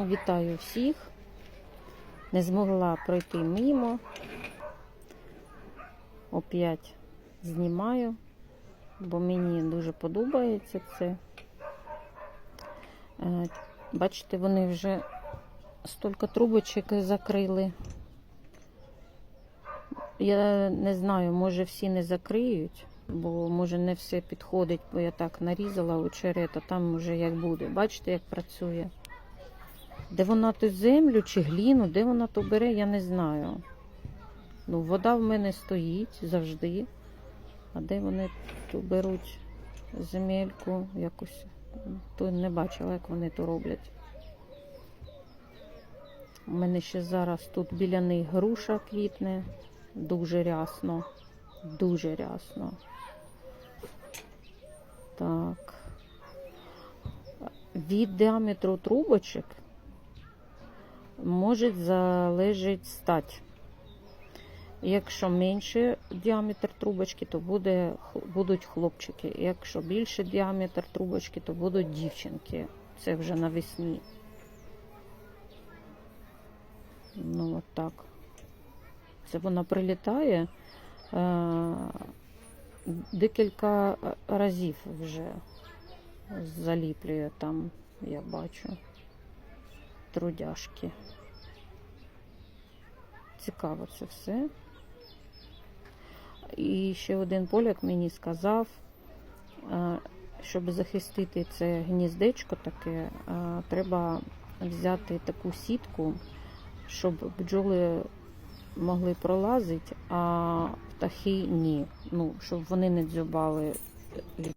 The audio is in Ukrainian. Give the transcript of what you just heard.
Вітаю всіх. Не змогла пройти мимо. Опять знімаю, бо мені дуже подобається це. Е, Бачите, вони вже стільки трубочок закрили. Я не знаю, може всі не закриють, бо може не все підходить, бо я так нарізала очерет, а там вже як буде. Бачите, як працює. Де вона ту землю чи гліну, де вона то бере, я не знаю. Ну, вода в мене стоїть завжди. А де вони ту беруть земельку якось, то не бачила, як вони то роблять. У мене ще зараз тут біля них груша квітне. Дуже рясно. Дуже рясно. Так. Від діаметру трубочок може залежати стать. Якщо менше діаметр трубочки, то буде, будуть хлопчики. Якщо більше діаметр трубочки, то будуть дівчинки. Це вже навесні. Ну, от так. Це вона прилітає е, декілька разів вже заліплює там, я бачу, трудяшки. Цікаво це все. І ще один поляк мені сказав, е, щоб захистити це гніздечко таке, е, треба взяти таку сітку, щоб бджоли могли пролазити, а птахи ні. Ну, щоб вони не дзюбали